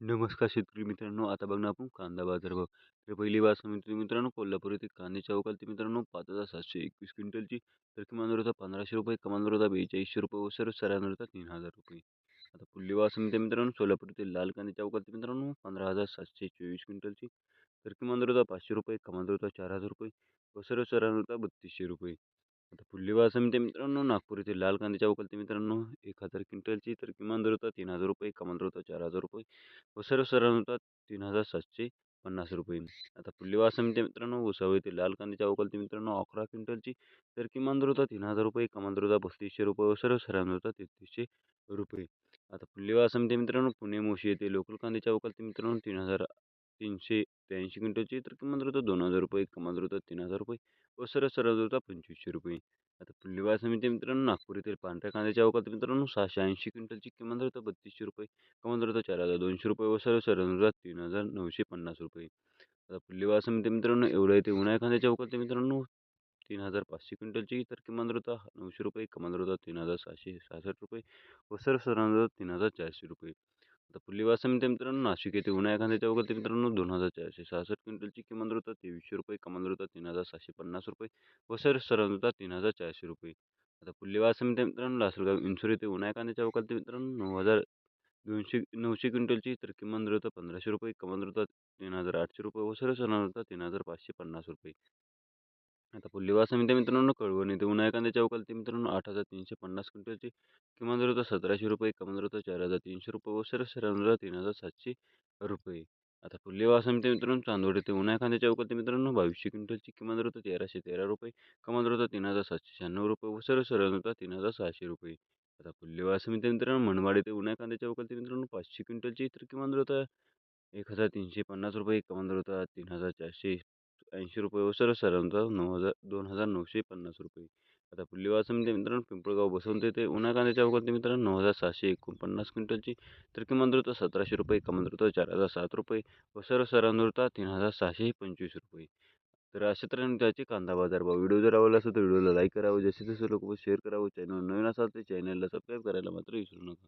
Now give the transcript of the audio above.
नमस्कार शेतकरी मित्रांनो आता बघणार आपण कांदा बाजार बघ. तर पहिली बात मित्रांनो कोल्हापूर येथे कांद्याच्या अवकालती मित्रांनो पाच हजार सातशे एकवीस क्विंटलची तर किमान दर होता पंधराशे रुपये कमान दर होता बेचाळीसशे रुपये व सर्व सरांवर होता तीन हजार रुपये. आता पुढली बात समिती मित्रांनो सोलापूर येथे लाल कांद्याच्या अवकालती मित्रांनो पंधरा हजार सातशे चोवीस क्विंटलची तर किमान दर होता पाचशे रुपये कमान दर होता चार हजार रुपये व सर्व सरांवर होता बत्तीसशे रुपये. आता पुढली बात मित्रांनो नागपूर येथील लाल कांद्याच्या अवकालती मित्रांनो एक हजार क्विंटलची तर किमान दर होता तीन हजार रुपये कमान दर होता चार हजार रुपये व सर्व सरांना होता तीन हजार सातशे पन्नास रुपये. आता पुढली वाद समिती मित्रांनो उसाव येथील लाल कांद्याच्या अवकालती मित्रांनो अकरा क्विंटलची तर किमान दर होता तीन हजार रुपये कमान दर होता बत्तीसशे रुपये व सर्व सरांना होता तेहतीसशे रुपये. आता पुढली वाद मित्रांनो पुणे मोशी येथे लोकल कांद्याच्या अवकालती मित्रांनो तीन हजार तीनशे त्र्याऐंशी क्विंटलची तर किमान दर होता दोन हजार रुपये कमान दर होता तीन हजार रुपये. व सरळ सरळ होता पंचवीसशे रुपये. आता पुढली समिती मित्रांनो नागपूर येथील पांढऱ्या कांद्याच्या अवकात मित्रांनो सहाशे ऐंशी क्विंटलची किमान दर होता बत्तीसशे रुपये कमान दर होता चार हजार दोनशे रुपये व सरळ सरळ होता तीन हजार नऊशे पन्नास रुपये. आता पुढली समिती मित्रांनो एवढं येते उन्हाळ्या कांद्याच्या अवकात मित्रांनो तीन हजार पाचशे क्विंटलची तर किमान दर होता नऊशे रुपये कमान दर होता तीन हजार सहाशे सहासष्ट रुपये व सरांत होता तीन हजार चारशे रुपये. आता पुढली वाद मित्रांनो नाशिक येथे उन्हाळ्या कांद्याच्या वगैरे मित्रांनो दोन हजार चारशे सहासष्ट क्विंटलची किमान दर होता. तेवीसशे रुपये कमान होता. तीन हजार सहाशे पन्नास रुपये व सर सरांना होता तीन हजार चारशे रुपये. आता पुढली वाद समिती मित्रांनो लासलगाव इन्सुर येथे उन्हाळ्या कांद्याच्या वगैरे मित्रांनो नऊ हजार दोनशे नऊशे क्विंटलची तर किमान दर होता पंधराशे रुपये कमान होता तीन हजार आठशे रुपये व सर सरांना होता तीन हजार पाचशे पन्नास रुपये. आता पुढली वाद समिती मित्रांनो कळवण येथे उन्हाळ्या कांद्याच्या अवकालती मित्रांनो आठ हजार तीनशे पन्नास क्विंटलची. किमान दर होता सतराशे रुपये कमान दर होता चार हजार तीनशे रुपये व सर्व तीन हजार सातशे रुपये. आता पुढली वाद समिती मित्रांनो चांदोड येथे उन्हा कांद्याच्या अवकालती मित्रांनो बावीसशे क्विंटलची. किमान दर होता तेराशे तेरा रुपये कमान दर होता तीन हजार सातशे शहाण्णव रुपये व सर्व होता तीन हजार सहाशे रुपये. आता पुढली वाद समिती मित्रांनो मनमाड येथे उन्हा कांद्याच्या अवकालती मित्रांनो पाचशे क्विंटलची. तर किमान दर होता एक हजार तीनशे पन्नास रुपये कमान दर होता तीन हजार चारशे ऐंशी रुपये व सर्व सरांचा नऊ हजार दोन हजार नऊशे पन्नास रुपये. आता पुढली वाद म्हणजे मित्रांनो पिंपळगाव बसवून देते उन्हा कांद्याच्या अवकालती मित्रांनो नऊ हजार सहाशे एकोणपन्नास क्विंटलची तर किमान दर सतराशे रुपये कमान दर चार हजार सात रुपये व सर्व सरांना तीन हजार सहाशे पंचवीस रुपये. तर अशा तऱ्हेने त्याचे कांदा बाजार भाव. व्हिडिओ जर आवडला असेल तर व्हिडिओला लाईक करावं जसे तसे लोक शेअर करावं. चॅनल नवीन असाल तर चॅनलला सबस्क्राईब करायला मात्र विसरू नका.